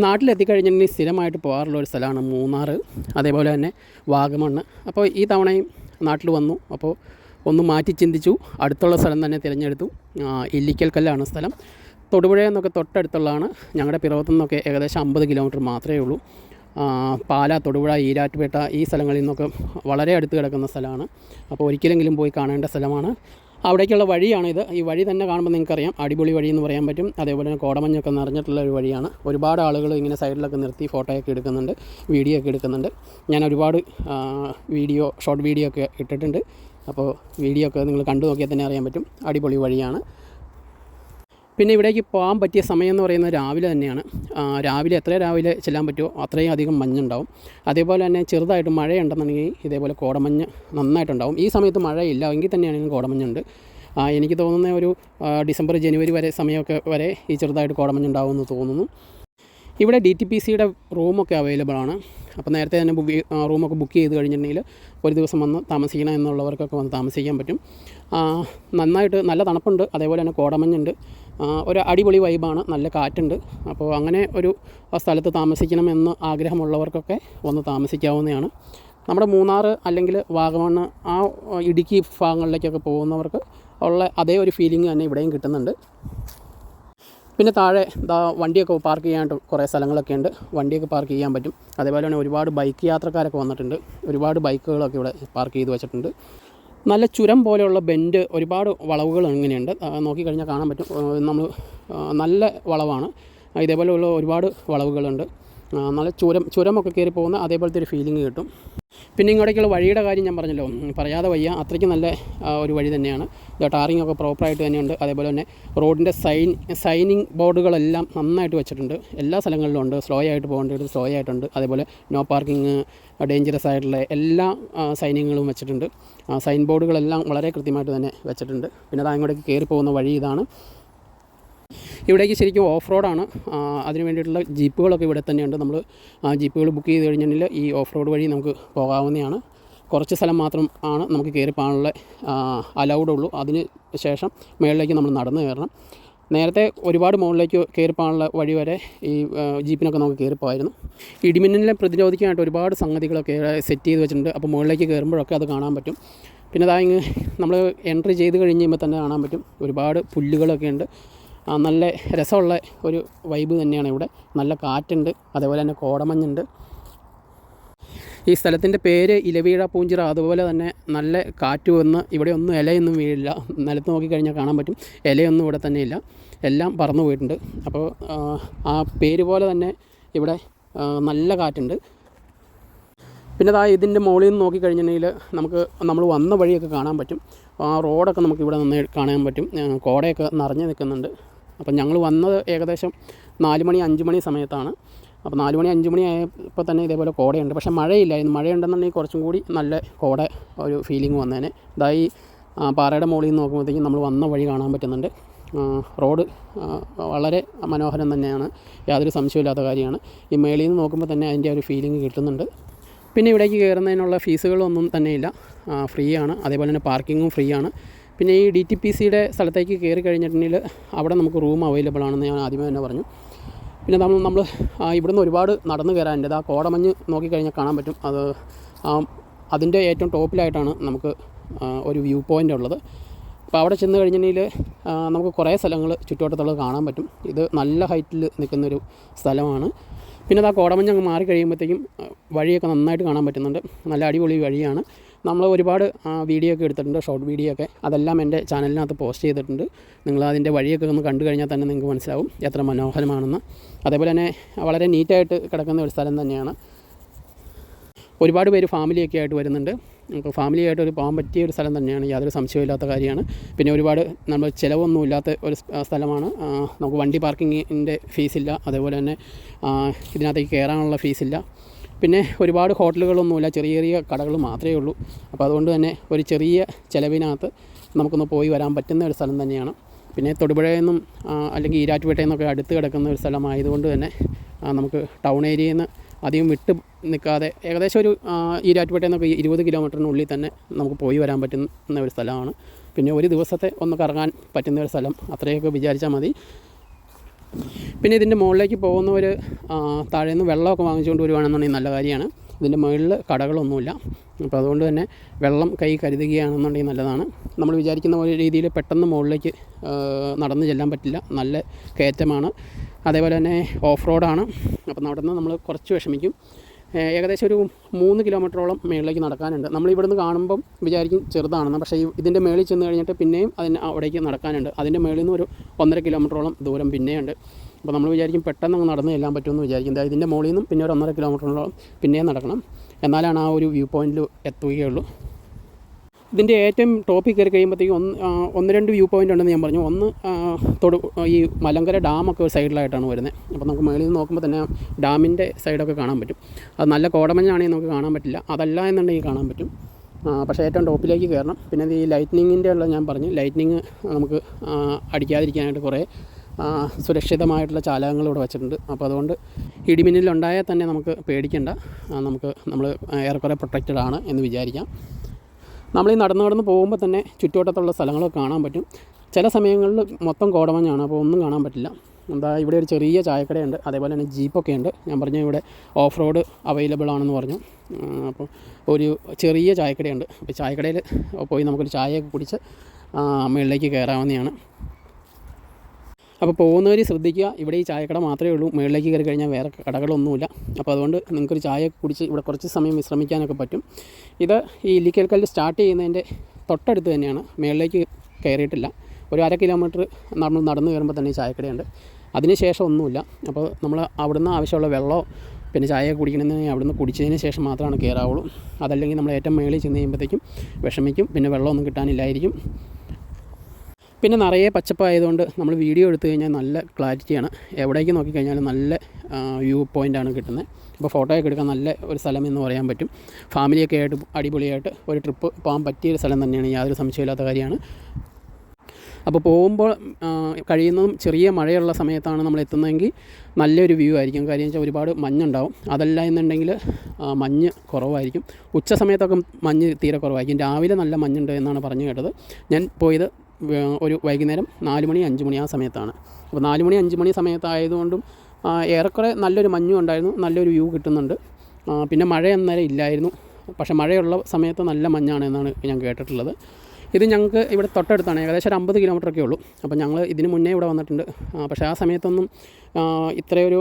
നാട്ടിലെത്തിക്കഴിഞ്ഞിട്ടുണ്ടെങ്കിൽ സ്ഥിരമായിട്ട് പോകാറുള്ള ഒരു സ്ഥലമാണ് മൂന്നാർ അതേപോലെ തന്നെ വാഗമണ്ണ്. അപ്പോൾ ഈ തവണയും നാട്ടിൽ വന്നു. അപ്പോൾ ഒന്ന് മാറ്റി ചിന്തിച്ചു. അടുത്തുള്ള സ്ഥലം തന്നെ തിരഞ്ഞെടുത്തു. ഇല്ലിക്കൽ കല്ലാണ് സ്ഥലം. തൊടുപുഴ എന്നൊക്കെ തൊട്ടടുത്തുള്ളതാണ്. ഞങ്ങളുടെ പിറവത്തു നിന്നൊക്കെ ഏകദേശം അമ്പത് കിലോമീറ്റർ മാത്രമേ ഉള്ളൂ. പാല തൊടുപുഴ ഈരാറ്റുപേട്ട ഈ സ്ഥലങ്ങളിൽ നിന്നൊക്കെ വളരെ അടുത്ത് കിടക്കുന്ന സ്ഥലമാണ്. അപ്പോൾ ഒരിക്കലെങ്കിലും പോയി കാണേണ്ട സ്ഥലമാണ്. അവിടേക്കുള്ള വഴിയാണിത്. ഈ വഴി തന്നെ കാണുമ്പോൾ നിങ്ങൾക്കറിയാം. അടിപൊളി വഴി എന്ന് പറയാൻ പറ്റും. അതേപോലെ തന്നെ കോടമഞ്ഞൊക്കെ നിറഞ്ഞിട്ടുള്ള ഒരു വഴിയാണ്. ഒരുപാട് ആളുകൾ ഇങ്ങനെ സൈഡിലൊക്കെ നിർത്തി ഫോട്ടോയൊക്കെ എടുക്കുന്നുണ്ട്. വീഡിയോ ഒക്കെ എടുക്കുന്നുണ്ട്. ഞാൻ ഒരുപാട് വീഡിയോ ഷോർട്ട് വീഡിയോ ഒക്കെ ഇട്ടിട്ടുണ്ട്. അപ്പോൾ വീഡിയോ ഒക്കെ നിങ്ങൾ കണ്ടു നോക്കിയാൽ തന്നെ അറിയാൻ പറ്റും. അടിപൊളി വഴിയാണ്. പിന്നെ ഇവിടേക്ക് പോകാൻ പറ്റിയ സമയം എന്ന് പറയുന്നത് രാവിലെ തന്നെയാണ്. രാവിലെ എത്ര രാവിലെ ചെല്ലാൻ പറ്റുമോ? അത്രയും അധികം മഞ്ഞുണ്ടാവും. അതേപോലെ തന്നെ ചെറുതായിട്ട് മഴയുണ്ടെന്നുണ്ടെങ്കിൽ ഇതേപോലെ കോടമഞ്ഞ് നന്നായിട്ടുണ്ടാവും. ഈ സമയത്ത് മഴയില്ല. എങ്കിൽ തന്നെയാണെങ്കിലും കോടമഞ്ഞുണ്ട്. എനിക്ക് തോന്നുന്ന ഒരു ഡിസംബർ ജനുവരി വരെ സമയമൊക്കെ വരെ ഈ ചെറുതായിട്ട് കോടമഞ്ഞുണ്ടാവുമെന്ന് തോന്നുന്നു. ഇവിടെ ഡി ടി പി സിയുടെ റൂമൊക്കെ അവൈലബിൾ ആണ് അപ്പോൾ നേരത്തെ തന്നെ റൂമൊക്കെ ബുക്ക് ചെയ്ത് കഴിഞ്ഞിട്ടുണ്ടെങ്കിൽ ഒരു ദിവസം വന്ന് താമസിക്കണം എന്നുള്ളവർക്കൊക്കെ വന്ന് താമസിക്കാൻ പറ്റും. നന്നായിട്ട് നല്ല തണുപ്പുണ്ട്. അതേപോലെ തന്നെ കോടമഞ്ഞുണ്ട്. ഒരു അടിപൊളി വൈബാണ്. നല്ല കാറ്റുണ്ട്. അപ്പോൾ അങ്ങനെ ഒരു സ്ഥലത്ത് താമസിക്കണമെന്ന് ആഗ്രഹമുള്ളവർക്കൊക്കെ വന്ന് താമസിക്കാവുന്നതാണ്. നമ്മുടെ മൂന്നാർ അല്ലെങ്കിൽ വാഗമണ്ണ് ആ ഇടുക്കി ഭാഗങ്ങളിലേക്കൊക്കെ പോകുന്നവർക്ക് ഉള്ള അതേ ഒരു ഫീലിംഗ് തന്നെ ഇവിടെയും കിട്ടുന്നുണ്ട്. പിന്നെ താഴെ ദാ വണ്ടിയൊക്കെ പാർക്ക് ചെയ്യാനായിട്ട് കുറേ സ്ഥലങ്ങളൊക്കെ ഉണ്ട്. വണ്ടിയൊക്കെ പാർക്ക് ചെയ്യാൻ പറ്റും. അതേപോലെ തന്നെ ഒരുപാട് ബൈക്ക് യാത്രക്കാരൊക്കെ വന്നിട്ടുണ്ട്. ഒരുപാട് ബൈക്കുകളൊക്കെ ഇവിടെ പാർക്ക് ചെയ്ത് വെച്ചിട്ടുണ്ട്. നല്ല ചുരം പോലെയുള്ള ബെൻഡ് ഒരുപാട് വളവുകൾ ഇങ്ങനെയുണ്ട്. നോക്കിക്കഴിഞ്ഞാൽ കാണാൻ പറ്റും. നമ്മൾ നല്ല വളവാണ്. ഇതേപോലെയുള്ള ഒരുപാട് വളവുകളുണ്ട്. നല്ല ചുരം ചുരമൊക്കെ കയറി പോകുന്ന അതേപോലത്തെ ഒരു ഫീലിംഗ് കിട്ടും. പിന്നെ ഇങ്ങോട്ടേക്കുള്ള വഴിയുടെ കാര്യം ഞാൻ പറഞ്ഞല്ലോ. പറയാതെ വയ്യ. അത്രയ്ക്ക് നല്ല ഒരു വഴി തന്നെയാണ്. ടാറിംഗ് ഒക്കെ പ്രോപ്പറായിട്ട് തന്നെയുണ്ട്. അതേപോലെ തന്നെ റോഡിന്റെ സൈൻ സൈനിങ് ബോർഡുകളെല്ലാം നന്നായിട്ട് വെച്ചിട്ടുണ്ട്. എല്ലാ സ്ഥലങ്ങളിലും ഉണ്ട്. സ്ലോ ആയിട്ട് പോകേണ്ടത് സ്ലോ ആയിട്ടുണ്ട്. അതേപോലെ നോ പാർക്കിംഗ് ഡേഞ്ചറസ് ആയിട്ടുള്ള എല്ലാ സൈനിങ്ങുകളും വെച്ചിട്ടുണ്ട്. സൈൻ ബോർഡുകളെല്ലാം വളരെ കൃത്യമായിട്ട് തന്നെ വെച്ചിട്ടുണ്ട്. പിന്നെ അത് അങ്ങോട്ടേക്ക് കയറി പോകുന്ന വഴി ഇതാണ്. ഇവിടേക്ക് ശരിക്കും ഓഫ് റോഡാണ് അതിന് വേണ്ടിയിട്ടുള്ള ജീപ്പുകളൊക്കെ ഇവിടെ തന്നെയുണ്ട്. നമ്മൾ ജീപ്പുകൾ ബുക്ക് ചെയ്ത് കഴിഞ്ഞിട്ടുണ്ടെങ്കിൽ ഈ ഓഫ് റോഡ് വഴി നമുക്ക് പോകാവുന്നതാണ്. കുറച്ച് സ്ഥലം മാത്രം ആണ് നമുക്ക് കയറി പോകാനുള്ള അലൗഡ് ഉള്ളൂ. അതിന് ശേഷം മുകളിലേക്ക് നമ്മൾ നടന്നു കയറണം. നേരത്തെ ഒരുപാട് മുകളിലേക്ക് കയറി പോകാനുള്ള വഴി വരെ ഈ ജീപ്പിനൊക്കെ നമുക്ക് കയറി പോകായിരുന്നു ഇടിമിന്നലിനെ പ്രതിരോധിക്കാനായിട്ട് ഒരുപാട് സംഗതികളൊക്കെ സെറ്റ് ചെയ്ത് വെച്ചിട്ടുണ്ട്. അപ്പോൾ മുകളിലേക്ക് കയറുമ്പോഴൊക്കെ അത് കാണാൻ പറ്റും. പിന്നെ അതായത് നമ്മൾ എൻട്രി ചെയ്ത് കഴിയുമ്പോൾ തന്നെ കാണാൻ പറ്റും. ഒരുപാട് പുല്ലുകളൊക്കെ ഉണ്ട്. നല്ല രസമുള്ള ഒരു വൈബ് തന്നെയാണ് ഇവിടെ. നല്ല കാറ്റുണ്ട് അതേപോലെ തന്നെ കോടമഞ്ഞുണ്ട്. ഈ സ്ഥലത്തിന്റെ പേര് ഇലവീഴ പൂഞ്ചിറ അതുപോലെ തന്നെ നല്ല കാറ്റ് വന്ന് ഇവിടെ ഒന്നും ഇലയൊന്നും വീഴില്ല. നിലത്ത് നോക്കിക്കഴിഞ്ഞാൽ കാണാൻ പറ്റും. ഇലയൊന്നും ഇവിടെ തന്നെ ഇല്ല എല്ലാം പറന്നു പോയിട്ടുണ്ട്. അപ്പോൾ ആ, പേര് പോലെ തന്നെ ഇവിടെ നല്ല കാറ്റുണ്ട്. പിന്നെ ദാ ഇതിന്റെ മുകളിൽ നിന്ന് നോക്കിക്കഴിഞ്ഞിട്ടുണ്ടെങ്കിൽ നമുക്ക് നമ്മൾ വന്ന വഴിയൊക്കെ കാണാൻ പറ്റും. ആ റോഡൊക്കെ നമുക്ക് ഇവിടെ നന്നായി കാണാൻ പറ്റും. കോടയൊക്കെ നിറഞ്ഞു നിൽക്കുന്നുണ്ട്. അപ്പം ഞങ്ങൾ വന്നത് ഏകദേശം നാല് മണി അഞ്ച് മണി സമയത്താണ്. അപ്പോൾ നാല് മണി അഞ്ച് മണി ആയപ്പോൾ തന്നെ ഇതേപോലെ കോടയുണ്ട്. പക്ഷേ മഴയില്ലായിരുന്നു മഴയുണ്ടെന്നുണ്ടെങ്കിൽ കുറച്ചും കൂടി നല്ല കോട ഒരു ഫീലിംഗ് വന്നേനെ. ഇതായി പാറയുടെ മുകളിൽ നിന്ന് നോക്കുമ്പോഴത്തേക്കും നമ്മൾ വന്ന വഴി കാണാൻ പറ്റുന്നുണ്ട്. റോഡ് വളരെ മനോഹരം തന്നെയാണ്. യാതൊരു സംശയമില്ലാത്ത കാര്യമാണ്. ഈ മേളിൽ നിന്ന് നോക്കുമ്പോൾ തന്നെ അതിന്റെ ഒരു ഫീലിംഗ് കിട്ടുന്നുണ്ട്. പിന്നെ ഇവിടേക്ക് കയറുന്നതിനുള്ള ഫീസുകളൊന്നും തന്നെയില്ല ഫ്രീ ആണ്. അതേപോലെ തന്നെ പാർക്കിങ്ങും ഫ്രീ ആണ്. പിന്നെ ഈ ഡി ടി പി സിയുടെ സ്ഥലത്തേക്ക് കയറി കഴിഞ്ഞിട്ടുണ്ടെങ്കിൽ അവിടെ നമുക്ക് റൂം അവൈലബിൾ ആണെന്ന് ഞാൻ ആദ്യമേ തന്നെ പറഞ്ഞു. പിന്നെ നമ്മൾ നമ്മൾ ഇവിടുന്ന് ഒരുപാട് നടന്നു കയറാനുണ്ട് ആ കോടമഞ്ഞ് നോക്കിക്കഴിഞ്ഞാൽ കാണാൻ പറ്റും. അത് അതിന്റെ ഏറ്റവും ടോപ്പിലായിട്ടാണ് നമുക്ക് ഒരു വ്യൂ പോയിന്റ് ഉള്ളത്. അപ്പോൾ അവിടെ ചെന്ന് കഴിഞ്ഞിട്ടുണ്ടെങ്കിൽ നമുക്ക് കുറേ സ്ഥലങ്ങൾ ചുറ്റുവട്ടത്തുള്ളത് കാണാൻ പറ്റും. ഇത് നല്ല ഹൈറ്റിൽ നിൽക്കുന്നൊരു സ്ഥലമാണ്. പിന്നെ അത് ആ കോടമഞ്ഞ് അങ്ങ് മാറി കഴിയുമ്പോഴത്തേക്കും വഴിയൊക്കെ നന്നായിട്ട് കാണാൻ പറ്റുന്നുണ്ട്. നല്ല അടിപൊളി വഴിയാണ്. നമ്മൾ ഒരുപാട് വീഡിയോ ഒക്കെ എടുത്തിട്ടുണ്ട് ഷോർട്ട് വീഡിയോ ഒക്കെ. അതെല്ലാം എന്റെ ചാനലിനകത്ത് പോസ്റ്റ് ചെയ്തിട്ടുണ്ട്. നിങ്ങൾ അതിന്റെ വഴിയൊക്കെ ഒന്ന് കണ്ടു കഴിഞ്ഞാൽ തന്നെ നിങ്ങൾക്ക് മനസ്സിലാവും എത്ര മനോഹരമാണെന്ന്. അതേപോലെ തന്നെ വളരെ നീറ്റായിട്ട് കിടക്കുന്ന ഒരു സ്ഥലം തന്നെയാണ്. ഒരുപാട് പേര് ഫാമിലിയൊക്കെ ആയിട്ട് വരുന്നുണ്ട്. അപ്പോൾ ഫാമിലി ആയിട്ട് ഒരു പോകാൻ പറ്റിയ ഒരു സ്ഥലം തന്നെയാണ്. യാതൊരു സംശയമില്ലാത്ത കാര്യമാണ്. പിന്നെ ഒരുപാട് നമ്മൾ ചിലവൊന്നും ഇല്ലാത്ത ഒരു സ്ഥലമാണ്. നമുക്ക് വണ്ടി പാർക്കിങ്ങിന്റെ ഫീസില്ല അതേപോലെ തന്നെ ഇതിനകത്തേക്ക് കയറാനുള്ള ഫീസില്ല പിന്നെ ഒരുപാട് ഹോട്ടലുകളൊന്നുമില്ല ചെറിയ ചെറിയ കടകൾ മാത്രമേ ഉള്ളൂ. അപ്പോൾ അതുകൊണ്ട് തന്നെ ഒരു ചെറിയ ചിലവിനകത്ത് നമുക്കൊന്ന് പോയി വരാൻ പറ്റുന്ന ഒരു സ്ഥലം തന്നെയാണ്. പിന്നെ തൊടുപുഴയിൽ നിന്നും അല്ലെങ്കിൽ ഈരാറ്റുപേട്ടയിൽ നിന്നൊക്കെ അടുത്ത് കിടക്കുന്ന ഒരു സ്ഥലമായതുകൊണ്ട് തന്നെ നമുക്ക് ടൗൺ ഏരിയയിൽ നിന്ന് അധികം വിട്ട് നിൽക്കാതെ ഏകദേശം ഒരു ഈരാറ്റുപേട്ടയിൽ നിന്നൊക്കെ ഇരുപത് കിലോമീറ്ററിനുള്ളിൽ തന്നെ നമുക്ക് പോയി വരാൻ പറ്റുന്ന ഒരു സ്ഥലമാണ്. പിന്നെ ഒരു ദിവസത്തെ ഒന്ന് കറങ്ങാൻ പറ്റുന്ന ഒരു സ്ഥലം അത്രയൊക്കെ വിചാരിച്ചാൽ മതി. പിന്നെ ഇതിന്റെ മുകളിലേക്ക് പോകുന്നവർ താഴെ നിന്ന് വെള്ളമൊക്കെ വാങ്ങിച്ചുകൊണ്ട് വരുവാണെന്നുണ്ടെങ്കിൽ നല്ല കാര്യമാണ്. ഇതിന്റെ മുകളിൽ കടകളൊന്നുമില്ല. അപ്പോൾ അതുകൊണ്ട് തന്നെ വെള്ളം കൈ കരുതുകയാണെന്നുണ്ടെങ്കിൽ നല്ലതാണ്. നമ്മൾ വിചാരിക്കുന്ന പോലെ രീതിയിൽ പെട്ടെന്ന് മുകളിലേക്ക് നടന്നു ചെല്ലാൻ പറ്റില്ല. നല്ല കയറ്റമാണ്. അതേപോലെ തന്നെ ഓഫ് റോഡാണ്. അപ്പം അവിടെ നിന്ന് നമ്മൾ കുറച്ച് വിഷമിക്കും. ഏകദേശം ഒരു മൂന്ന് കിലോമീറ്ററോളം മേളിലേക്ക് നടക്കാനുണ്ട്. നമ്മൾ ഇവിടുന്ന് കാണുമ്പം വിചാരിക്കും ചെറുതാണെന്ന്. പക്ഷേ ഇതിന്റെ മേളിൽ ചെന്ന് കഴിഞ്ഞിട്ട് പിന്നെയും അതിന് അവിടേക്ക് നടക്കാനുണ്ട്. അതിന്റെ മേളിൽ നിന്ന് ഒരു ഒന്നര കിലോമീറ്ററോളം ദൂരം പിന്നെയുണ്ട്. അപ്പോൾ നമ്മൾ വിചാരിക്കും പെട്ടെന്ന് അങ്ങ് നടന്ന് ചെല്ലാൻ പറ്റുമെന്ന് വിചാരിക്കും. അതായത് ഇതിന്റെ മുകളിൽ നിന്നും പിന്നെ ഒരു ഒന്നര കിലോമീറ്ററോളം പിന്നെയും നടക്കണം. എന്നാലാണ് ആ ഒരു വ്യൂ പോയിന്റിൽ എത്തുകയുള്ളൂ. ഇതിന്റെ ഏറ്റവും ടോപ്പിൽ കയറി കഴിയുമ്പോഴത്തേക്കും ഒന്ന് ഒന്ന് രണ്ട് വ്യൂ പോയിന്റ് ഉണ്ടെന്ന് ഞാൻ പറഞ്ഞു. ഒന്ന് തൊട് ഈ മലങ്കര ഡാമൊക്കെ ഒരു സൈഡിലായിട്ടാണ് വരുന്നത് അപ്പോൾ നമുക്ക് മേളിൽ നിന്ന് നോക്കുമ്പോൾ തന്നെ ഡാമിന്റെ സൈഡൊക്കെ കാണാൻ പറ്റും. അത് നല്ല കോടമഞ്ഞാണെങ്കിൽ നമുക്ക് കാണാൻ പറ്റില്ല. അതല്ല എന്നുണ്ടെങ്കിൽ കാണാൻ പറ്റും. പക്ഷേ ഏറ്റവും ടോപ്പിലേക്ക് കയറണം. പിന്നെ ഈ ലൈറ്റ്നിങ്ങിന്റെ ഉള്ള ഞാൻ പറഞ്ഞു. ലൈറ്റ്നിങ് നമുക്ക് അടിക്കാതിരിക്കാനായിട്ട് കുറേ സുരക്ഷിതമായിട്ടുള്ള ചാലകങ്ങൾ ഇവിടെ വെച്ചിട്ടുണ്ട്. അപ്പോൾ അതുകൊണ്ട് ഇടിമിന്നലുണ്ടായാൽ തന്നെ നമുക്ക് പേടിക്കേണ്ട. നമുക്ക് നമ്മൾ ഏറെക്കുറെ പ്രൊട്ടക്റ്റഡ് ആണ് എന്ന് വിചാരിക്കാം. നമ്മൾ ഈ നടന്ന് നടന്ന് പോകുമ്പോൾ തന്നെ ചുറ്റുവട്ടത്തുള്ള സ്ഥലങ്ങളൊക്കെ കാണാൻ പറ്റും. ചില സമയങ്ങളിൽ മൊത്തം കോടമഞ്ഞാണ് അപ്പോൾ ഒന്നും കാണാൻ പറ്റില്ല. എന്താ ഇവിടെ ഒരു ചെറിയ ചായക്കടയുണ്ട് അതേപോലെ തന്നെ ജീപ്പൊക്കെ ഉണ്ട് ഞാൻ പറഞ്ഞു ഇവിടെ ഓഫ് റോഡ് അവൈലബിൾ ആണെന്ന് പറഞ്ഞു. അപ്പോൾ ഒരു ചെറിയ ചായക്കടയുണ്ട്. അപ്പോൾ ചായക്കടയിൽ പോയി നമുക്കൊരു ചായയൊക്കെ കുടിച്ച് മുകളിലേക്ക് കയറാവുന്നതാണ്. അപ്പോൾ പോകുന്നവർ ശ്രദ്ധിക്കുക. ഇവിടെ ഈ ചായക്കട മാത്രമേ ഉള്ളൂ. മുകളിലേക്ക് കയറി കഴിഞ്ഞാൽ വേറെ കടകളൊന്നുമില്ല. അപ്പോൾ അതുകൊണ്ട് നിങ്ങൾക്കൊരു ചായ കുടിച്ച് ഇവിടെ കുറച്ച് സമയം വിശ്രമിക്കാനൊക്കെ പറ്റും. ഇത് ഈ ഇല്ലിക്കൽക്കല്ല് സ്റ്റാർട്ട് ചെയ്യുന്നതിന്റെ തൊട്ടടുത്ത് തന്നെയാണ്. മുകളിലേക്ക് കയറിയിട്ടില്ല. ഒരു അര കിലോമീറ്റർ നമ്മൾ നടന്നു കയറുമ്പോൾ തന്നെ ചായക്കടയുണ്ട്. അതിനുശേഷം ഒന്നുമില്ല. അപ്പോൾ നമ്മൾ അവിടുന്ന് ആവശ്യമുള്ള വെള്ളമോ പിന്നെ ചായ കുടിക്കണമെന്ന് അവിടുന്ന് കുടിച്ചതിന് ശേഷം മാത്രമാണ് കയറാവുള്ളൂ. അതല്ലെങ്കിൽ നമ്മൾ ഏറ്റവും മേളിൽ ചെന്ന് കഴിയുമ്പോഴത്തേക്കും വിഷമിക്കും. പിന്നെ വെള്ളമൊന്നും കിട്ടാനില്ലായിരിക്കും. പിന്നെ നിറയെ പച്ചപ്പായതുകൊണ്ട് നമ്മൾ വീഡിയോ എടുത്തു കഴിഞ്ഞാൽ നല്ല ക്ലാരിറ്റിയാണ്. എവിടേക്ക് നോക്കിക്കഴിഞ്ഞാലും നല്ല വ്യൂ പോയിന്റാണ് കിട്ടുന്നത്. അപ്പോൾ ഫോട്ടോയൊക്കെ എടുക്കാൻ നല്ല ഒരു സ്ഥലം എന്ന് പറയാൻ പറ്റും. ഫാമിലിയൊക്കെ ആയിട്ട് അടിപൊളിയായിട്ട് ഒരു ട്രിപ്പ് പോകാൻ പറ്റിയ ഒരു സ്ഥലം തന്നെയാണ് യാതൊരു സംശയമില്ലാത്ത കാര്യമാണ്. അപ്പോൾ പോകുമ്പോൾ കഴിയുന്നതും ചെറിയ മഴയുള്ള സമയത്താണ് നമ്മൾ എത്തുന്നതെങ്കിൽ നല്ലൊരു വ്യൂ ആയിരിക്കും. കാര്യം വെച്ചാൽ ഒരുപാട് മഞ്ഞുണ്ടാവും. അതല്ല എന്നുണ്ടെങ്കിൽ മഞ്ഞ് കുറവായിരിക്കും. ഉച്ച സമയത്തൊക്കെ മഞ്ഞ് തീരെ കുറവായിരിക്കും. രാവിലെ നല്ല മഞ്ഞുണ്ട് എന്നാണ് പറഞ്ഞു കേട്ടത്. ഞാൻ പോയത് ഒരു വൈകുന്നേരം നാല് മണി അഞ്ച് മണി ആ സമയത്താണ്. അപ്പോൾ നാല് മണി അഞ്ച് മണി സമയത്തായതുകൊണ്ടും ഏറെക്കുറെ നല്ലൊരു മഞ്ഞും ഉണ്ടായിരുന്നു നല്ലൊരു വ്യൂ കിട്ടുന്നുണ്ട്. പിന്നെ മഴ അന്നേരം ഇല്ലായിരുന്നു. പക്ഷേ മഴയുള്ള സമയത്ത് നല്ല മഞ്ഞാണ് എന്നാണ് ഞാൻ കേട്ടിട്ടുള്ളത്. ഇത് ഞങ്ങൾക്ക് ഇവിടെ തൊട്ടടുത്താണ് ഏകദേശം ഒരു അമ്പത് കിലോമീറ്റർ ഒക്കെ ഉള്ളൂ. അപ്പോൾ ഞങ്ങൾ ഇതിന് മുന്നേ ഇവിടെ വന്നിട്ടുണ്ട്. പക്ഷേ ആ സമയത്തൊന്നും ഇത്രയൊരു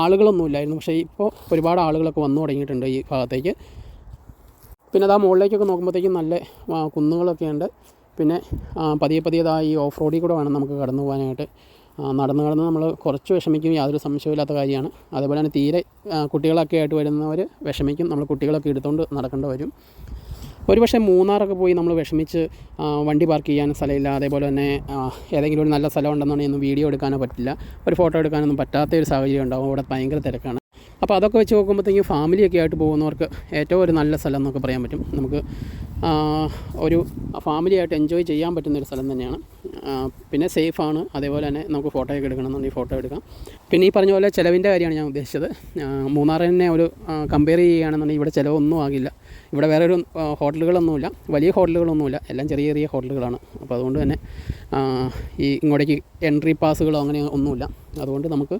ആളുകളൊന്നും ഇല്ലായിരുന്നു. പക്ഷേ ഇപ്പോൾ ഒരുപാട് ആളുകളൊക്കെ വന്നു തുടങ്ങിയിട്ടുണ്ട് ഈ ഭാഗത്തേക്ക്. പിന്നെ അത് ആ മുകളിലേക്കൊക്കെ നോക്കുമ്പോഴത്തേക്കും നല്ല കുന്നുകളൊക്കെ ഉണ്ട്. പിന്നെ പതിയെ പതിയെ ഇതാ ഈ ഓഫ് റോഡിൽ കൂടെ വേണം നമുക്ക് കടന്നു പോകാനായിട്ട്. നടന്ന് നടന്ന് നമ്മൾ കുറച്ച് വിഷമിക്കും യാതൊരു സംശയമില്ലാത്ത കാര്യമാണ്. അതേപോലെ തന്നെ തീരെ കുട്ടികളൊക്കെ ആയിട്ട് വരുന്നവർ വിഷമിക്കും. നമ്മൾ കുട്ടികളൊക്കെ എടുത്തുകൊണ്ട് നടക്കേണ്ടി വരും. ഒരു പക്ഷേ മൂന്നാറൊക്കെ പോയി നമ്മൾ വിഷമിച്ച് വണ്ടി പാർക്ക് ചെയ്യാൻ സ്ഥലമില്ല. അതേപോലെ തന്നെ ഏതെങ്കിലും ഒരു നല്ല സ്ഥലം ഉണ്ടെന്നുണ്ടെങ്കിൽ ഒന്നും വീഡിയോ എടുക്കാനോ പറ്റില്ല. ഒരു ഫോട്ടോ എടുക്കാനൊന്നും പറ്റാത്ത ഒരു സാഹചര്യം ഉണ്ടാവും. അവിടെ ഭയങ്കര തിരക്കാണ്. അപ്പോൾ അതൊക്കെ വെച്ച് നോക്കുമ്പോഴത്തേക്കും ഫാമിലിയൊക്കെ ആയിട്ട് പോകുന്നവർക്ക് ഏറ്റവും ഒരു നല്ല സ്ഥലം എന്നൊക്കെ പറയാൻ പറ്റും. നമുക്ക് ഒരു ഫാമിലിയായിട്ട് എൻജോയ് ചെയ്യാൻ പറ്റുന്ന ഒരു സ്ഥലം തന്നെയാണ്. പിന്നെ സേഫാണ് അതേപോലെ തന്നെ നമുക്ക് ഫോട്ടോയൊക്കെ എടുക്കണമെന്നുണ്ടെങ്കിൽ ഫോട്ടോ എടുക്കാം. പിന്നെ ഈ പറഞ്ഞ പോലെ ചിലവിന്റെ കാര്യമാണ് ഞാൻ ഉദ്ദേശിച്ചത്. മൂന്നാറിനെ ഒരു കമ്പയർ ചെയ്യുകയാണെന്നുണ്ടെങ്കിൽ ഇവിടെ ചിലവൊന്നും ആകില്ല. ഇവിടെ വേറെ ഒരു ഹോട്ടലുകളൊന്നുമില്ല. വലിയ ഹോട്ടലുകളൊന്നുമില്ല. എല്ലാം ചെറിയ ചെറിയ ഹോട്ടലുകളാണ്. അപ്പോൾ അതുകൊണ്ട് തന്നെ ഈ ഇങ്ങോട്ടേക്ക് എൻട്രി പാസുകളോ അങ്ങനെ ഒന്നുമില്ല. അതുകൊണ്ട് നമുക്ക്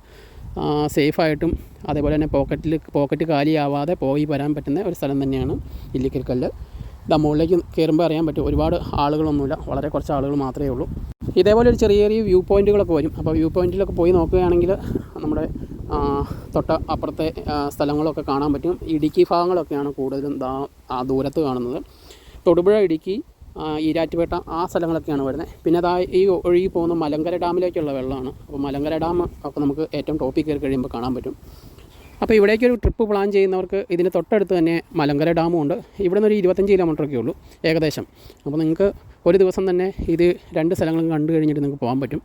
സേഫായിട്ടും അതേപോലെ തന്നെ പോക്കറ്റിൽ പോക്കറ്റ് കാലിയാവാതെ പോയി വരാൻ പറ്റുന്ന ഒരു സ്ഥലം തന്നെയാണ് ഇല്ലിക്കൽ കല്ല്. ഇതാ മുകളിലേക്ക് കയറുമ്പോൾ അറിയാൻ പറ്റും ഒരുപാട് ആളുകളൊന്നുമില്ല. വളരെ കുറച്ച് ആളുകൾ മാത്രമേ ഉള്ളൂ. ഇതേപോലെ ഒരു ചെറിയ ചെറിയ വ്യൂ പോയിന്റുകളൊക്കെ വരും. അപ്പോൾ വ്യൂ പോയിന്റിലൊക്കെ പോയി നോക്കുകയാണെങ്കിൽ നമ്മുടെ തൊട്ട അപ്പുറത്തെ സ്ഥലങ്ങളൊക്കെ കാണാൻ പറ്റും. ഇടുക്കി ഭാഗങ്ങളൊക്കെയാണ് കൂടുതലും ആ ദൂരത്ത് കാണുന്നത്. തൊടുപുഴ ഇടുക്കി ഈരാറ്റുപേട്ട ആ സ്ഥലങ്ങളൊക്കെയാണ് വരുന്നത്. പിന്നെ അതാ ഈ ഒഴുകി പോകുന്ന മലങ്കര ഡാമിലേക്കുള്ള വെള്ളമാണ്. അപ്പോൾ മലങ്കര ഡാം ഒക്കെ നമുക്ക് ഏറ്റവും ടോപ്പിൽ കയറി കഴിയുമ്പോൾ കാണാൻ പറ്റും. അപ്പോൾ ഇവിടേക്കൊരു ട്രിപ്പ് പ്ലാൻ ചെയ്യുന്നവർക്ക് ഇതിന് തൊട്ടടുത്ത് തന്നെ മലങ്കര ഡാമും ഉണ്ട്. ഇവിടെ നിന്നൊരു ഇരുപത്തഞ്ച് കിലോമീറ്റർ ഒക്കെ ഉള്ളൂ ഏകദേശം. അപ്പോൾ നിങ്ങൾക്ക് ഒരു ദിവസം തന്നെ ഇത് രണ്ട് സ്ഥലങ്ങളും കണ്ടു കഴിഞ്ഞിട്ട് നിങ്ങൾക്ക് പോകാൻ പറ്റും.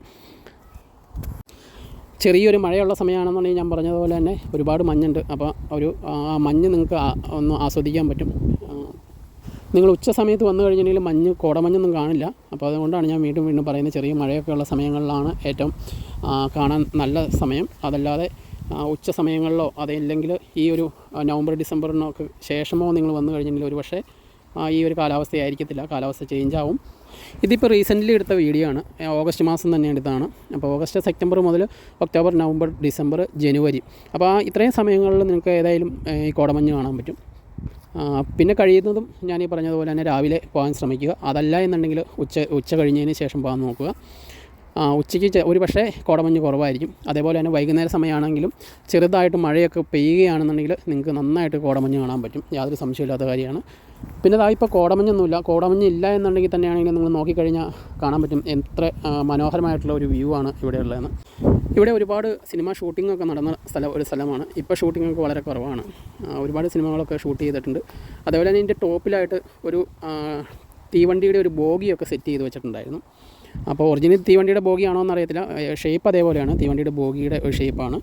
ചെറിയൊരു മഴയുള്ള സമയമാണെന്നുണ്ടെങ്കിൽ ഞാൻ പറഞ്ഞതുപോലെ തന്നെ ഒരുപാട് മഞ്ഞുണ്ട്. അപ്പോൾ ഒരു ആ മഞ്ഞ് നിങ്ങൾക്ക് ഒന്ന് ആസ്വദിക്കാൻ പറ്റും. നിങ്ങൾ ഉച്ച സമയത്ത് വന്നു കഴിഞ്ഞിട്ടുണ്ടെങ്കിൽ മഞ്ഞ് കോടമഞ്ഞൊന്നും കാണില്ല. അപ്പോൾ അതുകൊണ്ടാണ് ഞാൻ വീണ്ടും വീണ്ടും പറയുന്നത് ചെറിയ മഴയൊക്കെ ഉള്ള സമയങ്ങളിലാണ് ഏറ്റവും കാണാൻ നല്ല സമയം. അതല്ലാതെ ഉച്ച സമയങ്ങളിലോ അതല്ലെങ്കിൽ ഈ ഒരു നവംബർ ഡിസംബറിനൊക്കെ ശേഷമോ നിങ്ങൾ വന്നു കഴിഞ്ഞിട്ടുണ്ടെങ്കിൽ ഒരു പക്ഷേ ഈ ഒരു കാലാവസ്ഥയായിരിക്കത്തില്ല കാലാവസ്ഥ ചേഞ്ച് ആവും. ഇതിപ്പോൾ റീസെന്റ്ലി എടുത്ത വീഡിയോ ആണ്. ഓഗസ്റ്റ് മാസം തന്നെ എടുത്താണ് അപ്പോൾ ഓഗസ്റ്റ് സെപ്റ്റംബർ മുതൽ ഒക്ടോബർ നവംബർ ഡിസംബർ ജനുവരി. അപ്പോൾ ആ ഇത്രയും സമയങ്ങളിൽ നിങ്ങൾക്ക് ഏതായാലും ഈ കോടമഞ്ഞ് കാണാൻ പറ്റും. പിന്നെ കഴിയുന്നതും ഞാൻ ഈ പറഞ്ഞതുപോലെ തന്നെ രാവിലെ പോകാൻ ശ്രമിക്കുക. അതല്ല എന്നുണ്ടെങ്കിൽ ഉച്ച ഉച്ച കഴിഞ്ഞതിന് ശേഷം പോകാൻ നോക്കുക. ഉച്ചയ്ക്ക് ഒരു പക്ഷേ കോടമഞ്ഞ് കുറവായിരിക്കും. അതേപോലെ തന്നെ വൈകുന്നേര സമയമാണെങ്കിലും ചെറുതായിട്ട് മഴയൊക്കെ പെയ്യുകയാണെന്നുണ്ടെങ്കിൽ നിങ്ങൾക്ക് നന്നായിട്ട് കോടമഞ്ഞ് കാണാൻ പറ്റും. യാതൊരു സംശയമില്ലാത്ത കാര്യമാണ്. പിന്നെ ദാ ഇപ്പോൾ കോടമഞ്ഞൊന്നുമില്ല. കോടമഞ്ഞ് ഇല്ല എന്നുണ്ടെങ്കിൽ തന്നെയാണെങ്കിൽ നിങ്ങൾ നോക്കിക്കഴിഞ്ഞാൽ കാണാൻ പറ്റും. എത്ര മനോഹരമായിട്ടുള്ള ഒരു വ്യൂ ആണ് ഇവിടെ ഉള്ളതെന്ന്. ഇവിടെ ഒരുപാട് സിനിമ ഷൂട്ടിങ്ങൊക്കെ നടന്ന സ്ഥലം ഒരു സ്ഥലമാണ്. ഇപ്പോൾ ഷൂട്ടിങ്ങൊക്കെ വളരെ കുറവാണ്. ഒരുപാട് സിനിമകളൊക്കെ ഷൂട്ട് ചെയ്തിട്ടുണ്ട്. അതേപോലെ തന്നെ ഇതിന്റെ ടോപ്പിലായിട്ട് ഒരു തീവണ്ടിയുടെ ഒരു ബോഗിയൊക്കെ സെറ്റ് ചെയ്ത് വെച്ചിട്ടുണ്ടായിരുന്നു. അപ്പോൾ ഒറിജിനൽ തീവണ്ടിയുടെ ബോഗിയാണോ എന്നറിയത്തില്ല. ഷേപ്പ് അതേപോലെയാണ്. തീവണ്ടിയുടെ ബോഗിയുടെ ഒരു ഷേപ്പാണ്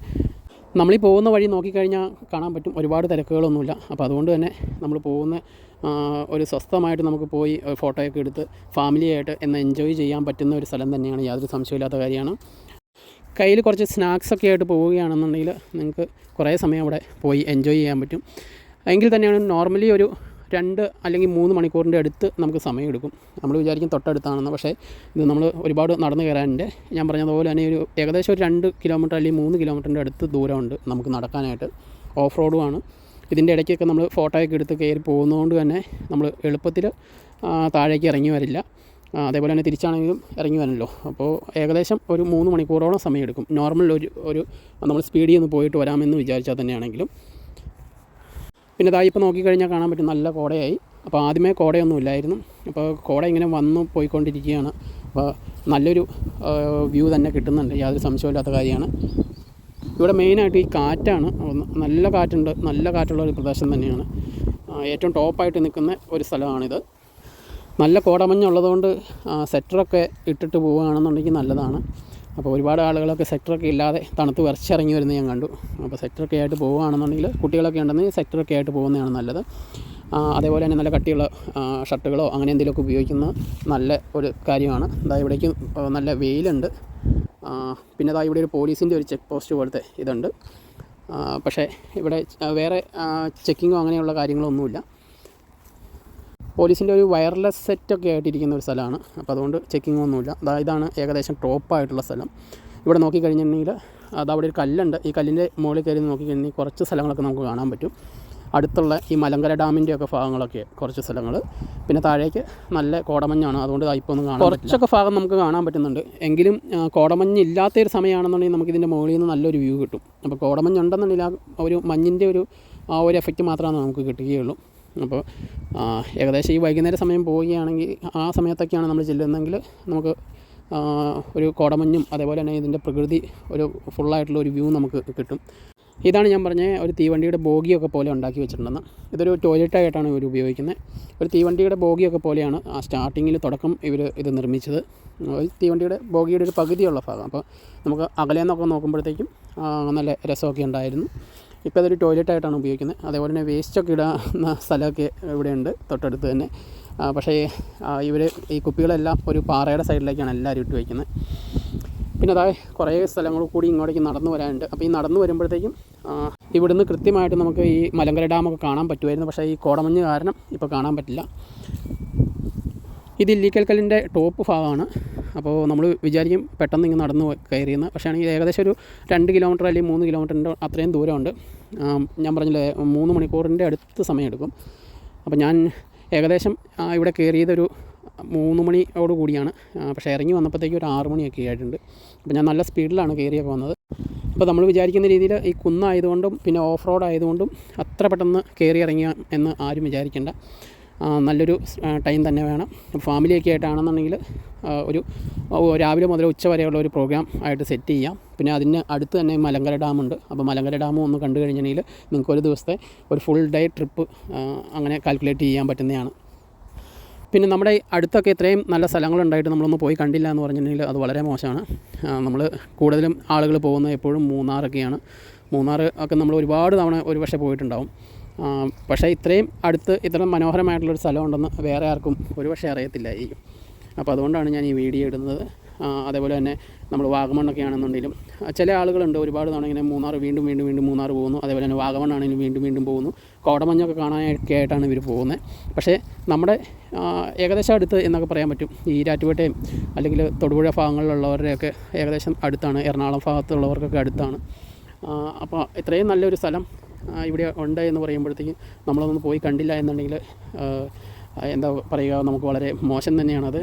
നമ്മളീ പോകുന്ന വഴി നോക്കിക്കഴിഞ്ഞാൽ കാണാൻ പറ്റും ഒരുപാട് തിരക്കുകളൊന്നുമില്ല. അപ്പോൾ അതുകൊണ്ട് തന്നെ നമ്മൾ പോകുന്ന ഒരു സ്വസ്ഥമായിട്ട് നമുക്ക് പോയി ഫോട്ടോയൊക്കെ എടുത്ത് ഫാമിലിയായിട്ട് എന്ന് എൻജോയ് ചെയ്യാൻ പറ്റുന്ന ഒരു സ്ഥലം തന്നെയാണ് യാതൊരു സംശയമില്ലാത്ത കാര്യമാണ്. കയ്യിൽ കുറച്ച് സ്നാക്സ് ഒക്കെ ആയിട്ട് പോവുകയാണെന്നുണ്ടെങ്കിൽ നിങ്ങൾക്ക് കുറേ സമയം അവിടെ പോയി എൻജോയ് ചെയ്യാൻ പറ്റും. എങ്കിൽ തന്നെയാണ് നോർമലി ഒരു രണ്ട് അല്ലെങ്കിൽ മൂന്ന് മണിക്കൂറിന്റെ അടുത്ത് നമുക്ക് സമയമെടുക്കും. നമ്മൾ വിചാരിക്കും തൊട്ടടുത്താണെന്ന്. പക്ഷേ ഇത് നമ്മൾ ഒരുപാട് നടന്നു കയറാനുണ്ട്. ഞാൻ പറഞ്ഞതുപോലെ തന്നെ ഒരു ഏകദേശം ഒരു രണ്ട് കിലോമീറ്റർ അല്ലെങ്കിൽ മൂന്ന് കിലോമീറ്ററിന്റെ അടുത്ത് ദൂരമുണ്ട് നമുക്ക് നടക്കാനായിട്ട്. ഓഫ് റോഡുമാണ് ഇതിന്റെ ഇടയ്ക്കൊക്കെ നമ്മൾ ഫോട്ടോയൊക്കെ എടുത്ത് കയറി പോകുന്നതുകൊണ്ട് തന്നെ നമ്മൾ എളുപ്പത്തിൽ താഴേക്ക് ഇറങ്ങി വരില്ല. അതേപോലെ തന്നെ തിരിച്ചാണെങ്കിലും ഇറങ്ങി വരണമല്ലോ അപ്പോൾ ഏകദേശം ഒരു മൂന്ന് മണിക്കൂറോളം സമയമെടുക്കും. നോർമൽ ഒരു ഒരു നമ്മൾ സ്പീഡിൽ ഒന്ന് പോയിട്ട് വരാമെന്ന് വിചാരിച്ചാൽ തന്നെയാണെങ്കിലും. പിന്നെ ഇതായി ഇപ്പോൾ നോക്കിക്കഴിഞ്ഞാൽ കാണാൻ പറ്റും നല്ല കോടയായി. അപ്പോൾ ആദ്യമേ കോടയൊന്നും ഇല്ലായിരുന്നു അപ്പോൾ കോട ഇങ്ങനെ വന്നു പോയിക്കൊണ്ടിരിക്കുകയാണ്. അപ്പോൾ നല്ലൊരു വ്യൂ തന്നെ കിട്ടുന്നുണ്ട്. യാതൊരു സംശയമില്ലാത്ത കാര്യമാണ്. ഇവിടെ മെയിനായിട്ട് ഈ കാറ്റാണ്. നല്ല കാറ്റുണ്ട്. നല്ല കാറ്റുള്ള ഒരു പ്രദേശം തന്നെയാണ്. ഏറ്റവും ടോപ്പായിട്ട് നിൽക്കുന്ന ഒരു സ്ഥലമാണിത്. നല്ല കോടമഞ്ഞുള്ളതുകൊണ്ട് സെറ്ററൊക്കെ ഇട്ടിട്ട് പോവുകയാണെന്നുണ്ടെങ്കിൽ നല്ലതാണ്. അപ്പോൾ ഒരുപാട് ആളുകളൊക്കെ സെക്ടറൊക്കെ ഇല്ലാതെ തണുത്ത് വിറച്ചിറങ്ങി വരുന്നത് ഞാൻ കണ്ടു. അപ്പോൾ സെക്ടറൊക്കെ ആയിട്ട് പോവുകയാണെന്നുണ്ടെങ്കിൽ കുട്ടികളൊക്കെ ഉണ്ടെങ്കിൽ സെക്ടറൊക്കെ ആയിട്ട് പോകുന്നതാണ് നല്ലത്. അതേപോലെ തന്നെ നല്ല കട്ടിയുള്ള ഷർട്ടുകളോ അങ്ങനെ എന്തെങ്കിലുമൊക്കെ ഉപയോഗിക്കുന്ന നല്ല ഒരു കാര്യമാണ്. ഇതാ ഇവിടേക്ക് നല്ല വെയിലുണ്ട്. പിന്നെ ഇതാ ഇവിടെ ഒരു പോലീസിന്റെ ഒരു ചെക്ക് പോസ്റ്റ് പോലത്തെ ഇതുണ്ട്. പക്ഷേ ഇവിടെ വേറെ ചെക്കിങ്ങോ അങ്ങനെയുള്ള കാര്യങ്ങളൊന്നുമില്ല. പോലീസിന്റെ ഒരു വയർലെസ് സെറ്റൊക്കെ ആയിട്ടിരിക്കുന്ന ഒരു സ്ഥലമാണ്. അപ്പോൾ അതുകൊണ്ട് ചെക്കിംഗ് ഒന്നുമില്ല. അതാ ഇതാണ് ഏകദേശം ടോപ്പായിട്ടുള്ള സ്ഥലം. ഇവിടെ നോക്കിക്കഴിഞ്ഞിട്ടുണ്ടെങ്കിൽ അത് അവിടെ ഒരു കല്ലുണ്ട്. ഈ കല്ലിന്റെ മുകളിൽ കയറി നോക്കിക്കഴിഞ്ഞാൽ കുറച്ച് സ്ഥലങ്ങളൊക്കെ നമുക്ക് കാണാൻ പറ്റും. അടുത്തുള്ള ഈ മലങ്കര ഡാമിന്റെ ഒക്കെ ഭാഗങ്ങളൊക്കെ കുറച്ച് സ്ഥലങ്ങൾ. പിന്നെ താഴേക്ക് നല്ല കോടമഞ്ഞാണ്. അതുകൊണ്ട് ഇപ്പോൾ ഒന്നും കാണാൻ കുറച്ചൊക്കെ ഭാഗം നമുക്ക് കാണാൻ പറ്റുന്നുണ്ട്. എങ്കിലും കോടമഞ്ഞ് ഇല്ലാത്ത ഒരു സമയമാണെന്നുണ്ടെങ്കിൽ നമുക്ക് ഇതിന്റെ മുകളിൽ നിന്ന് നല്ലൊരു വ്യൂ കിട്ടും. അപ്പോൾ കോടമഞ്ഞ് ഉണ്ടെന്നുണ്ടെങ്കിൽ ആ ഒരു മഞ്ഞിന്റെ ഒരു ആ ഒരു എഫക്റ്റ് മാത്രമാണ് നമുക്ക് കിട്ടുകയുള്ളൂ. അപ്പോൾ ഏകദേശം ഈ വൈകുന്നേര സമയം പോവുകയാണെങ്കിൽ ആ സമയത്തൊക്കെയാണ് നമ്മൾ ചെല്ലുന്നതെങ്കിൽ നമുക്ക് ഒരു കോടമഞ്ഞും അതേപോലെ തന്നെ ഇതിന്റെ പ്രകൃതി ഒരു ഫുള്ളായിട്ടുള്ള ഒരു വ്യൂ നമുക്ക് കിട്ടും. ഇതാണ് ഞാൻ പറഞ്ഞ ഒരു തീവണ്ടിയുടെ ബോഗിയൊക്കെ പോലെ ഉണ്ടാക്കി വെച്ചിട്ടുണ്ടെന്ന്. ഇതൊരു ടോയ്ലറ്റായിട്ടാണ് ഇവർ ഉപയോഗിക്കുന്നത്. ഒരു തീവണ്ടിയുടെ ബോഗിയൊക്കെ പോലെയാണ് ആ സ്റ്റാർട്ടിങ്ങിൽ തുടക്കം ഇവർ ഇത് നിർമ്മിച്ചത്. തീവണ്ടിയുടെ ബോഗിയുടെ ഒരു പകുതിയുള്ള ഭാഗം. അപ്പോൾ നമുക്ക് അകലെ നോക്കുമ്പോഴത്തേക്കും നല്ല രസമൊക്കെ ഉണ്ടായിരുന്നു. ഇപ്പോൾ അതൊരു ടോയ്ലറ്റായിട്ടാണ് ഉപയോഗിക്കുന്നത്. അതേപോലെ തന്നെ വേസ്റ്റൊക്കെ ഇടാവുന്ന സ്ഥലമൊക്കെ ഇവിടെയുണ്ട് തൊട്ടടുത്ത് തന്നെ. പക്ഷേ ഇവർ ഈ കുപ്പികളെല്ലാം ഒരു പാറയുടെ സൈഡിലേക്കാണ് എല്ലാവരും ഇട്ട് വയ്ക്കുന്നത് പിന്നെ അതായത് കുറേ സ്ഥലങ്ങൾ കൂടി ഇങ്ങോട്ടേക്ക് നടന്നു വരാനുണ്ട്. അപ്പോൾ ഈ നടന്നു വരുമ്പോഴത്തേക്കും ഇവിടുന്ന് കൃത്യമായിട്ട് നമുക്ക് ഈ മലങ്കര ഡാമൊക്കെ കാണാൻ പറ്റുമായിരുന്നു. പക്ഷേ ഈ കോടമഞ്ഞ് കാരണം ഇപ്പോൾ കാണാൻ പറ്റില്ല. ഇത് ഇല്ലിക്കൽ കല്ലിന്റെ ടോപ്പ് ഭാഗമാണ്. അപ്പോൾ നമ്മൾ വിചാരിക്കും പെട്ടെന്ന് ഇങ്ങനെ നടന്ന് കയറിയെന്ന്. പക്ഷേ ആണെങ്കിൽ ഏകദേശം ഒരു രണ്ട് കിലോമീറ്റർ അല്ലെങ്കിൽ മൂന്ന് കിലോമീറ്ററിന്റെ അത്രയും ദൂരമുണ്ട്. ഞാൻ പറഞ്ഞില്ലേ മൂന്ന് മണിക്കൂറിന്റെ അടുത്ത് സമയമെടുക്കും. അപ്പോൾ ഞാൻ ഏകദേശം ഇവിടെ കയറിയതൊരു മൂന്ന് മണിയോട് കൂടിയാണ്. പക്ഷേ ഇറങ്ങി വന്നപ്പോഴത്തേക്കും ഒരു ആറ് മണിയൊക്കെ ആയിട്ടുണ്ട്. അപ്പോൾ ഞാൻ നല്ല സ്പീഡിലാണ് കയറിയൊക്കെ വന്നത്. അപ്പോൾ നമ്മൾ വിചാരിക്കുന്ന രീതിയിൽ ഈ കുന്നായതുകൊണ്ടും പിന്നെ ഓഫ് റോഡ് ആയതുകൊണ്ടും അത്ര പെട്ടെന്ന് കയറി ഇറങ്ങിയ എന്ന് ആരും വിചാരിക്കേണ്ട. നല്ലൊരു ടൈം തന്നെ വേണം. ഫാമിലിയൊക്കെ ആയിട്ടാണെന്നുണ്ടെങ്കിൽ ഒരു രാവിലെ മുതൽ ഉച്ച വരെയുള്ള ഒരു പ്രോഗ്രാം ആയിട്ട് സെറ്റ് ചെയ്യാം. പിന്നെ അതിന് അടുത്ത് തന്നെ മലങ്കര ഡാമുണ്ട് അപ്പോൾ മലങ്കര ഡാമും ഒന്ന് കണ്ടു കഴിഞ്ഞിട്ടുണ്ടെങ്കിൽ നിങ്ങൾക്ക് ഒരു ദിവസത്തെ ഒരു ഫുൾ ഡേ ട്രിപ്പ് അങ്ങനെ കാൽക്കുലേറ്റ് ചെയ്യാൻ പറ്റുന്നതാണ്. പിന്നെ നമ്മുടെ അടുത്തൊക്കെ ഇത്രയും നല്ല സ്ഥലങ്ങളുണ്ടായിട്ട് നമ്മളൊന്ന് പോയി കണ്ടില്ല എന്ന് പറഞ്ഞിട്ടുണ്ടെങ്കിൽ അത് വളരെ മോശമാണ്. നമ്മൾ കൂടുതലും ആളുകൾ പോകുന്നത് എപ്പോഴും മൂന്നാറൊക്കെയാണ്. മൂന്നാർ ഒക്കെ നമ്മൾ ഒരുപാട് തവണ ഒരു പക്ഷേ പോയിട്ടുണ്ടാവും. പക്ഷേ ഇത്രയും അടുത്ത് ഇത്ര മനോഹരമായിട്ടുള്ളൊരു സ്ഥലമുണ്ടെന്ന് വേറെ ആർക്കും ഒരു പക്ഷേ അറിയത്തില്ലായിരിക്കും അപ്പോൾ അതുകൊണ്ടാണ് ഞാൻ ഈ വീഡിയോ ഇടുന്നത്. അതേപോലെ തന്നെ നമ്മൾ വാഗമണ്ണൊക്കെ ആണെന്നുണ്ടെങ്കിലും ചില ആളുകളുണ്ട് ഒരുപാട് തവണ ഇങ്ങനെ മൂന്നാർ വീണ്ടും വീണ്ടും വീണ്ടും മൂന്നാർ പോകുന്നു. അതേപോലെ തന്നെ വാഗമണ്ണാണെങ്കിലും വീണ്ടും വീണ്ടും പോകുന്നു. കോടമഞ്ഞൊക്കെ കാണാനൊക്കെ ആയിട്ടാണ് ഇവർ പോകുന്നത്. പക്ഷേ നമ്മുടെ ഏകദേശം അടുത്ത് എന്നൊക്കെ പറയാൻ പറ്റും. ഈ രാറ്റുപേട്ടയും അല്ലെങ്കിൽ തൊടുപുഴ ഭാഗങ്ങളിലുള്ളവരുടെയൊക്കെ ഏകദേശം അടുത്താണ്. എറണാകുളം ഭാഗത്തുള്ളവർക്കൊക്കെ അടുത്താണ്. അപ്പോൾ ഇത്രയും നല്ലൊരു സ്ഥലം ഇവിടെ ഉണ്ട് എന്ന് പറയുമ്പോഴത്തേക്കും നമ്മളൊന്നും പോയി കണ്ടില്ല എന്നുണ്ടെങ്കിൽ എന്താ പറയുക നമുക്ക് വളരെ മോശം തന്നെയാണത്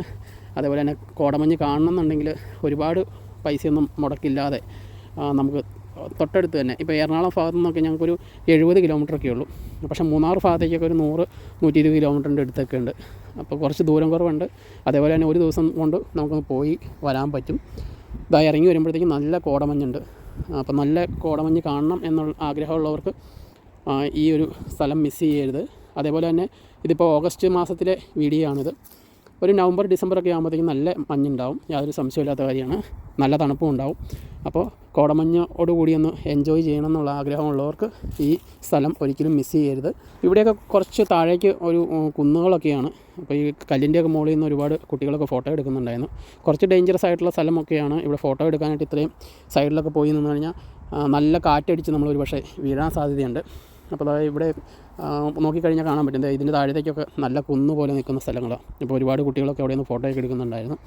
അതേപോലെ തന്നെ കോടമഞ്ഞ് കാണണമെന്നുണ്ടെങ്കിൽ ഒരുപാട് പൈസയൊന്നും മുടക്കില്ലാതെ നമുക്ക് തൊട്ടടുത്ത് തന്നെ. ഇപ്പോൾ എറണാകുളം ഭാഗത്തു നിന്നൊക്കെ ഞങ്ങൾക്കൊരു എഴുപത് കിലോമീറ്ററൊക്കെ ഉള്ളൂ. പക്ഷേ മൂന്നാർ ഭാഗത്തേക്കൊക്കെ ഒരു നൂറ് നൂറ്റി ഇരുപത് കിലോമീറ്ററിന്റെ അടുത്തൊക്കെ ഉണ്ട്. അപ്പോൾ കുറച്ച് ദൂരം കുറവുണ്ട്. അതേപോലെ തന്നെ ഒരു ദിവസം കൊണ്ട് നമുക്കൊന്ന് പോയി വരാൻ പറ്റും. ഇതായി ഇറങ്ങി വരുമ്പോഴത്തേക്കും നല്ല കോടമഞ്ഞുണ്ട്. അപ്പോൾ നല്ല കോടമഞ്ഞ് കാണണം എന്നുള്ള ആഗ്രഹമുള്ളവർക്ക് ഈ ഒരു സ്ഥലം മിസ് ചെയ്യരുത്. അതേപോലെ തന്നെ ഇതിപ്പോൾ ഓഗസ്റ്റ് മാസത്തിലെ വീഡിയോ ആണിത്. ഒരു നവംബർ ഡിസംബർ ഒക്കെ ആകുമ്പോഴത്തേക്കും നല്ല മഞ്ഞുണ്ടാവും. യാതൊരു സംശയമില്ലാത്ത കാര്യമാണ്. നല്ല തണുപ്പും ഉണ്ടാവും. അപ്പോൾ കോടമഞ്ഞോട് കൂടി ഒന്ന് എൻജോയ് ചെയ്യണം എന്നുള്ള ആഗ്രഹമുള്ളവർക്ക് ഈ സ്ഥലം ഒരിക്കലും മിസ് ചെയ്യരുത്. ഇവിടെയൊക്കെ കുറച്ച് താഴേക്ക് ഒരു കുന്നുകളൊക്കെയാണ്. അപ്പോൾ ഈ കല്ലിന്റെയൊക്കെ മുകളിൽ നിന്ന് ഒരുപാട് കുട്ടികളൊക്കെ ഫോട്ടോ എടുക്കുന്നുണ്ടായിരുന്നു. കുറച്ച് ഡേഞ്ചറസ് ആയിട്ടുള്ള സ്ഥലമൊക്കെയാണ് ഇവിടെ ഫോട്ടോ എടുക്കാനായിട്ട് ഇത്രയും സൈഡിലൊക്കെ പോയി നിന്ന് കഴിഞ്ഞാൽ നല്ല കാറ്റടിച്ച് നമ്മൾ ഒരു പക്ഷേ വീഴാൻ സാധ്യതയുണ്ട്. അപ്പോൾ അതായത് ഇവിടെ നോക്കിക്കഴിഞ്ഞാൽ കാണാൻ പറ്റും. ഇതിന്റെ താഴത്തേക്കൊക്കെ നല്ല കുന്നു പോലെ നിൽക്കുന്ന സ്ഥലങ്ങളാണ്. ഇപ്പോൾ ഒരുപാട് കുട്ടികളൊക്കെ അവിടെ നിന്ന് ഫോട്ടോ ഒക്കെ എടുക്കുന്നുണ്ടായിരുന്നു.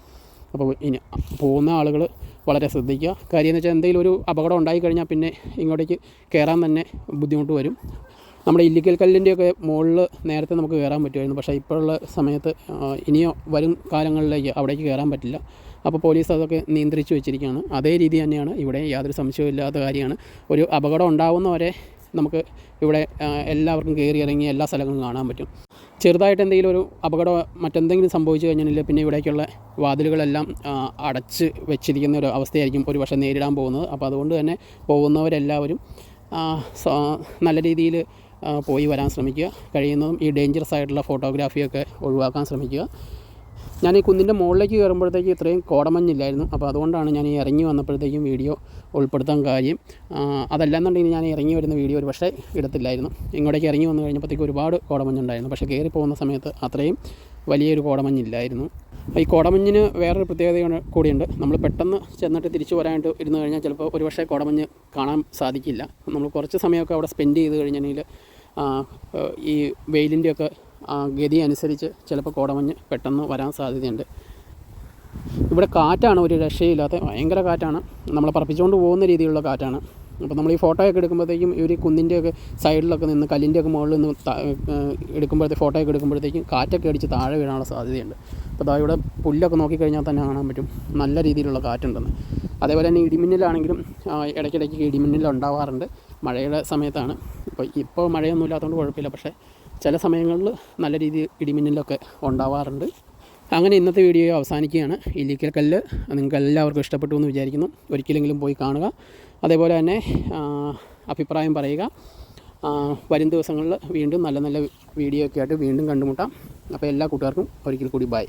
അപ്പോൾ ഇനി പോകുന്ന ആളുകൾ വളരെ ശ്രദ്ധിക്കുക. കാര്യം എന്ന് വെച്ചാൽ എന്തെങ്കിലും ഒരു അപകടം ഉണ്ടായിക്കഴിഞ്ഞാൽ പിന്നെ ഇങ്ങോട്ടേക്ക് കയറാൻ തന്നെ ബുദ്ധിമുട്ട് വരും. നമ്മുടെ ഇല്ലിക്കൽ കല്ലിന്റെയൊക്കെ മുകളിൽ നേരത്തെ നമുക്ക് കയറാൻ പറ്റുമായിരുന്നു. പക്ഷേ ഇപ്പോഴുള്ള സമയത്ത് ഇനിയോ വരും കാലങ്ങളിലേക്ക് അവിടേക്ക് കയറാൻ പറ്റില്ല. അപ്പോൾ പോലീസ് അതൊക്കെ നിയന്ത്രിച്ച് വെച്ചിരിക്കുകയാണ്. അതേ രീതി തന്നെയാണ്. ഇവിടെ യാതൊരു സംശയവും ഇല്ലാത്ത കാര്യമാണ്. ഒരു അപകടം ഉണ്ടാവുന്നവരെ നമുക്ക് ഇവിടെ എല്ലാവർക്കും കയറി ഇറങ്ങി എല്ലാ സ്ഥലങ്ങളും കാണാൻ പറ്റും. ചെറുതായിട്ട് എന്തെങ്കിലും ഒരു അപകടമോ മറ്റെന്തെങ്കിലും സംഭവിച്ചു കഴിഞ്ഞാൽ പിന്നെ ഇവിടേക്കുള്ള വാതിലുകളെല്ലാം അടച്ച് വെച്ചിരിക്കുന്ന ഒരു അവസ്ഥയായിരിക്കും ഒരു പക്ഷേ നേരിടാൻ പോകുന്നത്. അപ്പോൾ അതുകൊണ്ട് തന്നെ പോകുന്നവരെല്ലാവരും നല്ല രീതിയിൽ പോയി വരാൻ ശ്രമിക്കുക. കഴിയുന്നതും ഈ ഡേഞ്ചറസ് ആയിട്ടുള്ള ഫോട്ടോഗ്രാഫിയൊക്കെ ഒഴിവാക്കാൻ ശ്രമിക്കുക. ഞാൻ ഈ കുന്നിന്റെ മുകളിലേക്ക് കയറുമ്പോഴത്തേക്ക് ഇത്രയും കോടമഞ്ഞില്ലായിരുന്നു. അപ്പോൾ അതുകൊണ്ടാണ് ഞാൻ ഈ ഇറങ്ങി വന്നപ്പോഴത്തേക്കും വീഡിയോ ഉൾപ്പെടുത്താൻ കാര്യം. അതല്ലെന്നുണ്ടെങ്കിൽ ഞാൻ ഇറങ്ങി വരുന്ന വീഡിയോ ഒരു പക്ഷേ ഇടത്തില്ലായിരുന്നു ഇങ്ങോട്ടേക്ക് ഇറങ്ങി വന്നു കഴിഞ്ഞപ്പോഴത്തേക്ക് ഒരുപാട് കോടമഞ്ഞുണ്ടായിരുന്നു. പക്ഷേ കയറി പോകുന്ന സമയത്ത് അത്രയും വലിയൊരു കോടമഞ്ഞില്ലായിരുന്നു. ഈ കോടമഞ്ഞിന് വേറൊരു പ്രത്യേകത കൂടിയുണ്ട്. നമ്മൾ പെട്ടെന്ന് ചെന്നിട്ട് തിരിച്ചു വരാനായിട്ട് ഇരുന്ന് കഴിഞ്ഞാൽ ചിലപ്പോൾ ഒരു പക്ഷേ കോടമഞ്ഞ് കാണാൻ സാധിക്കില്ല. നമ്മൾ കുറച്ച് സമയമൊക്കെ അവിടെ സ്പെൻഡ് ചെയ്ത് കഴിഞ്ഞിട്ടുണ്ടെങ്കിൽ ഈ വെയിലിന്റെയൊക്കെ ഗതി അനുസരിച്ച് ചിലപ്പോൾ കോടമഞ്ഞ് പെട്ടെന്ന് വരാൻ സാധ്യതയുണ്ട്. ഇവിടെ കാറ്റാണ് ഒരു രക്ഷയില്ലാത്ത ഭയങ്കര കാറ്റാണ്. നമ്മളെ പറപ്പിച്ചുകൊണ്ട് പോകുന്ന രീതിയിലുള്ള കാറ്റാണ്. അപ്പോൾ നമ്മൾ ഈ ഫോട്ടോയൊക്കെ എടുക്കുമ്പോഴത്തേക്കും ഇവർ കുന്നിന്റെയൊക്കെ സൈഡിലൊക്കെ നിന്ന് കല്ലിന്റെയൊക്കെ മുകളിൽ നിന്ന് എടുക്കുമ്പോഴത്തെ ഫോട്ടോ ഒക്കെ എടുക്കുമ്പോഴത്തേക്കും കാറ്റൊക്കെ അടിച്ച് താഴെ വീഴാനുള്ള സാധ്യതയുണ്ട്. അപ്പോൾ അതാ ഇവിടെ പുല്ലൊക്കെ നോക്കിക്കഴിഞ്ഞാൽ തന്നെ കാണാൻ പറ്റും. നല്ല രീതിയിലുള്ള കാറ്റുണ്ടെന്ന്. അതേപോലെ തന്നെ ഇടിമിന്നലാണെങ്കിലും ഇടയ്ക്കിടയ്ക്ക് ഇടിമിന്നൽ ഉണ്ടാവാറുണ്ട് മഴയുടെ സമയത്താണ്. അപ്പോൾ ഇപ്പോൾ മഴയൊന്നും ഇല്ലാത്തതുകൊണ്ട് കുഴപ്പമില്ല. പക്ഷേ ചില സമയങ്ങളിൽ നല്ല രീതിയിൽ ഇടിമിന്നലൊക്കെ ഉണ്ടാവാറുണ്ട്. അങ്ങനെ ഇന്നത്തെ വീഡിയോ അവസാനിക്കുകയാണ്. ഇല്ലിക്കൽ കല്ല് നിങ്ങൾക്ക് എല്ലാവർക്കും ഇഷ്ടപ്പെട്ടു എന്ന് വിചാരിക്കുന്നു. ഒരിക്കലെങ്കിലും പോയി കാണുക. അതേപോലെ തന്നെ അഭിപ്രായം പറയുക. വരും ദിവസങ്ങളിൽ വീണ്ടും നല്ല നല്ല വീഡിയോ ഒക്കെ ആയിട്ട് വീണ്ടും കണ്ടുമുട്ടാം. അപ്പോൾ എല്ലാ കൂട്ടുകാർക്കും ഒരിക്കൽ കൂടി ബൈ